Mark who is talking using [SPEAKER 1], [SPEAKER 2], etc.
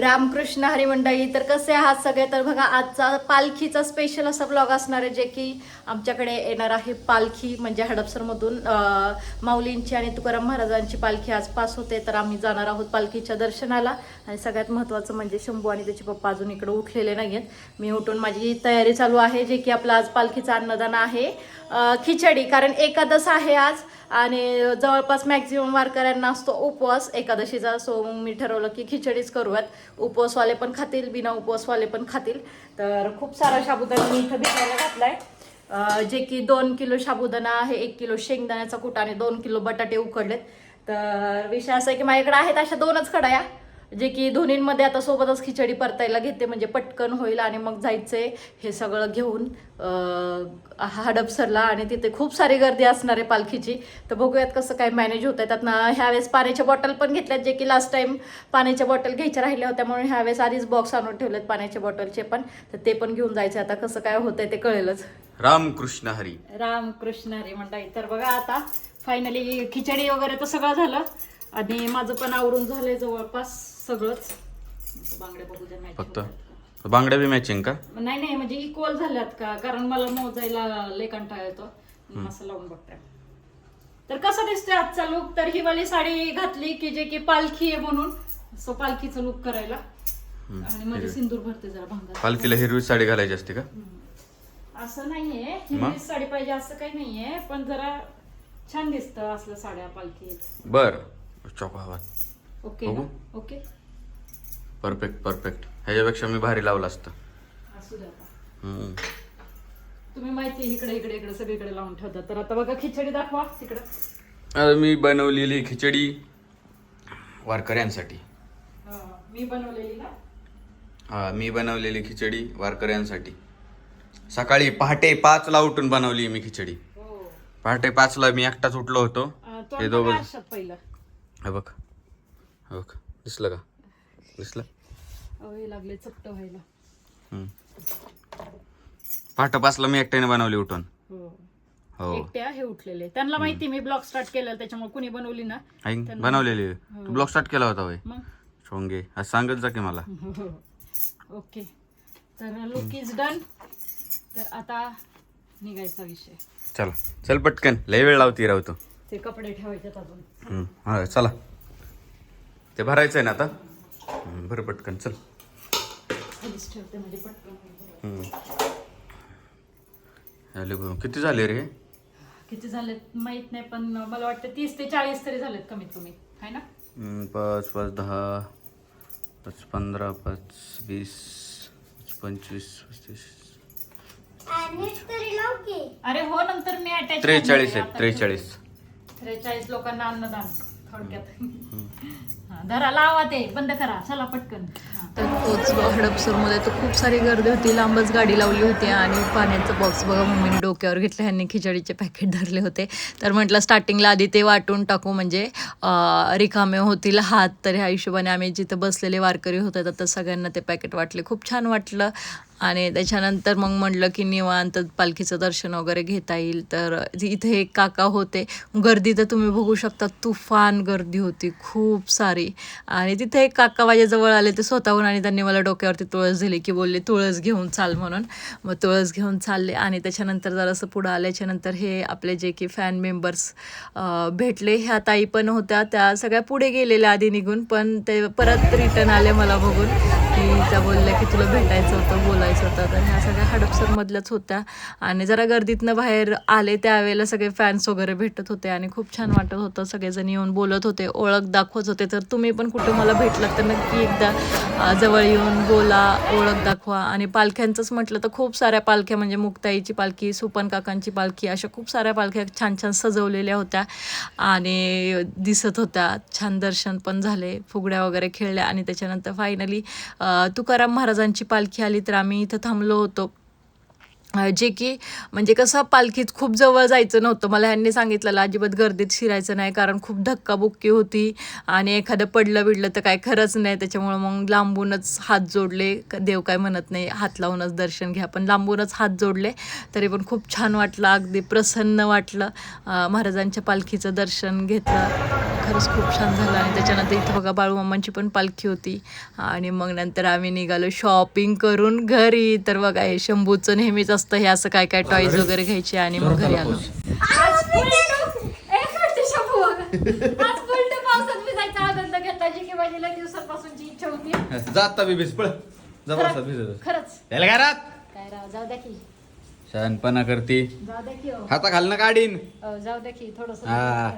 [SPEAKER 1] रामकृष्ण हरिमंडळी तर कसे आहात सगळे? तर बघा आजचा पालखीचा स्पेशल असा ब्लॉग असणार आहे जे की आमच्याकडे येणार आहे पालखी म्हणजे हडपसरमधून माऊलींची आणि तुकाराम महाराजांची पालखी आज पास होते. तर आम्ही जाणार आहोत पालखीच्या दर्शनाला. आणि सगळ्यात महत्त्वाचं म्हणजे शंभू आणि त्याचे पप्पा अजून इकडे उठलेले नाही आहेत मी उठून माझी तयारी चालू आहे जे की आपलं आज पालखीचं अन्नदान आहे. खिचडी कारण एकादश आहे आज आणि जवळपास मॅक्झिमम वारकऱ्यांना असतो उपवास. एकादशीचा सो मग मी ठरवलं की खिचडीच करूयात. उपवासवाले पण खातील बिना उपवासवाले पण खातील. तर खूप सारा साबुदाणा मी इथं भिजायला घातला आहे जे की दोन किलो साबुदाणा आहे एक किलो शेंगदाण्याचा कुटा आणि दोन किलो बटाटे उकडलेत. तर विषय असा आहे की माझ्याकडे आहेत अशा दोनच कडाया जे की दोन्हींमध्ये आता सोबतच खिचडी परतायला घेते म्हणजे पटकन होईल आणि मग जायचंय हे सगळं घेऊन हडपसरला आणि तिथे खूप सारी गर्दी असणार आहे पालखीची. तर बघूयात कसं काय मॅनेज होत आहे त्यातनं ह्यावेळेस पाण्याच्या बॉटल पण घेतल्यात जे की लास्ट टाइम पाण्याच्या बॉटल घ्यायच्या राहिल्या होत्या म्हणून ह्यावेळेस आधीच बॉक्स आणून ठेवलेत पाण्याच्या बॉटलचे पण. तर ते पण घेऊन जायचे आता कसं काय होतंय ते कळेलच.
[SPEAKER 2] रामकृष्ण हरी.
[SPEAKER 1] रामकृष्ण हरी मंडळी. तर बघा आता फायनली खिचडी वगैरे तर सगळं झालं. आणि माझं पण आवरून झालंय जवळपास सगळंच. बांगड्या बघू द्या matching
[SPEAKER 2] फक्त?
[SPEAKER 1] होतात
[SPEAKER 2] बांगड्या बी मॅचिंग का?
[SPEAKER 1] का. नाही नाही म्हणजे इक्वल झाल्यात का? कारण मला मोजायला लय कंटाळा येतो. मग असं लावून बघते. तर कसं दिसतोय आजचा लुक तर ही वाली साडी घातली की जे की पालखी आहे म्हणून. सो पालखीचं लुक करायला. आणि मध्ये सिंदूर भरते जरा भांगार
[SPEAKER 2] पालखीला हिरवी साडी घालायची असते का?
[SPEAKER 1] असं नाहीये. हिरवीच साडी पाहिजे असं काही नाहीये. पण जरा छान दिसतं असलं साड्या पालखीत.
[SPEAKER 2] बर. चॉक हवात
[SPEAKER 1] ओके
[SPEAKER 2] बघू.
[SPEAKER 1] ना? ओके.
[SPEAKER 2] परफेक्ट परफेक्ट ह्याच्यापेक्षा मी भारी लावलं असतं.
[SPEAKER 1] असू द्या आता.
[SPEAKER 2] हम्म.
[SPEAKER 1] तुम्ही माहिती आहे, इकडे इकडे इकडे सगळीकडे लावून ठेवतात. तर आता बघा खिचडी दाखवा तिकडं.
[SPEAKER 2] आता मी बनवलेली खिचडी वारकऱ्यांसाठी.
[SPEAKER 1] हा, मी बनवलेली ना?
[SPEAKER 2] हा मी बनवलेली खिचडी वारकऱ्यांसाठी. सकाळी पहाटे पाचला उठून बनवली मी खिचडी.
[SPEAKER 1] हो.
[SPEAKER 2] पहाटे पाचला मी एकटाच उठलो होतो.
[SPEAKER 1] अं,
[SPEAKER 2] हे दोघं
[SPEAKER 1] आरशात पहिलं.
[SPEAKER 2] बघ. हे बघ. दिसलं का? दिसलं?
[SPEAKER 1] हे लागले चपट व्हायला.
[SPEAKER 2] पाचला मी एकट्याने बनवली उठून.
[SPEAKER 1] हो.
[SPEAKER 2] हो.
[SPEAKER 1] एकट्या हे उठलेले. त्यांना माहिती मी ब्लॉग स्टार्ट केलं त्याच्यामुळे कुणी बनवली ना
[SPEAKER 2] बनवलेली. तू ब्लॉग स्टार्ट केला होता होय. शोंगे आज सांगत जा की मला.
[SPEAKER 1] ओके. तर लुक इज डन तर आता निघायचा विषय.
[SPEAKER 2] चला. चल पटकन. लय वेळ लावती राव तू
[SPEAKER 1] कपडे ठेवायचे अजून.
[SPEAKER 2] हम्म, हा चला. ते भरायचं आहे ना आता? बरं पटकन चल.
[SPEAKER 1] खालीच ठेवते म्हणजे पटकन. होईल.
[SPEAKER 2] हम्म. झाले बरं. किती झाले रे?
[SPEAKER 1] किती झालेत माहीत नाही पण मला वाटतं तीस ते चाळीस तरी झालेत कमीत कमी. आहे ना?
[SPEAKER 2] हम्म, पाच पाच दहा पाच पंधरा पाच वीस पाच पंचवीस पस्तीस.
[SPEAKER 1] अरे हो नंतर मी अटॅच
[SPEAKER 2] त्रेचाळीस आहेत त्रेचाळीस.
[SPEAKER 1] त्रेचाळीस लोकांना अन्नदान थोडक्यात. हा, धरा लावा ते बंद करा चला पटकन. तर तोच हडपसरमध्ये तर खूप सारी गर्दी होती. लांबच गाडी लावली होती आणि पाण्याचं बॉक्स बघा मम्मीने डोक्यावर घेतलं ह्यांनी खिचडीचे पॅकेट धरले होते. तर म्हटलं स्टार्टिंगला आधी ते वाटून टाकू म्हणजे रिकामे होतील हात. तर ह्या हिशोबाने आम्ही जिथं बसलेले वारकरी होते तर सगळ्यांना ते पॅकेट वाटले. खूप छान वाटलं. आणि त्याच्यानंतर मग म्हटलं की निवांत पालखीचं दर्शन वगैरे घेता येईल. तर इथे एक काका होते. गर्दी तर तुम्ही बघू शकता तुफान गर्दी होती खूप सारी. आणि तिथे एक काका माझ्याजवळ आले ते स्वतःहून आणि त्यांनी मला डोक्यावरती तुळस दिली की बोलले तुळस घेऊन चाल म्हणून. मग तुळस घेऊन चालले आणि त्याच्यानंतर जरासं पुढं आल्याच्यानंतर हे आपले जे की फॅन मेंबर्स भेटले. ह्या ताई पण होत्या. त्या सगळ्या पुढे गेलेल्या आधी निघून. पण ते परत रिटर्न आले मला बघून. त्या बोलल्या की तुला भेटायचं होतं बोलायचं होतं. तर ह्या सगळ्या हडपसरमधल्याच होत्या. आणि जरा गर्दीतनं बाहेर आले त्यावेळेला सगळे फॅन्स वगैरे भेटत होते आणि खूप छान वाटत होतं. सगळेजण येऊन बोलत होते ओळख दाखवत होते. तर तुम्ही पण कुठे मला भेटलात तर नक्की एकदा जवळ येऊन बोला ओळख दाखवा. आणि पालख्यांचंच म्हटलं तर खूप साऱ्या पालख्या म्हणजे मुक्ताईची पालखी सुपन काकांची पालखी अशा खूप साऱ्या पालख्या छान छान सजवलेल्या होत्या. आणि दिसत होत्या छान दर्शन पण झाले फुगड्या वगैरे खेळल्या आणि त्याच्यानंतर फायनली तुकाराम महाराजांची पालखी आली तर आम्ही इथं थांबलो होतो. जे की म्हणजे कसं पालखीत खूप जवळ जायचं नव्हतं. मला ह्यांनी सांगितलेलं अजिबात गर्दीत शिरायचं नाही कारण खूप धक्काबुक्की होती आणि एखादं पडलं बिडलं तर काय खरंच नाही. त्याच्यामुळं मग लांबूनच हात जोडले. देव काय म्हणत नाही हात लावूनच दर्शन घ्या. पण लांबूनच हात जोडले तरी पण खूप छान वाटलं अगदी प्रसन्न वाटलं महाराजांच्या पालखीचं दर्शन घेतलं. खरंच खूप छान झालं आणि त्याच्यानंतर इथं बघा बाळूमामांची पण पालखी होती. आणि मग नंतर आम्ही निघालो शॉपिंग करून घरी. तर बघा हे शंभूचं नेहमीच असतं हे असं काय काय टॉईज वगैरे घ्यायचे आणि मग घरी आलो.
[SPEAKER 2] शहाणपणा करते.
[SPEAKER 1] हो.
[SPEAKER 2] हाता काढीन.
[SPEAKER 1] जाऊ द्या की थोडस
[SPEAKER 2] हा.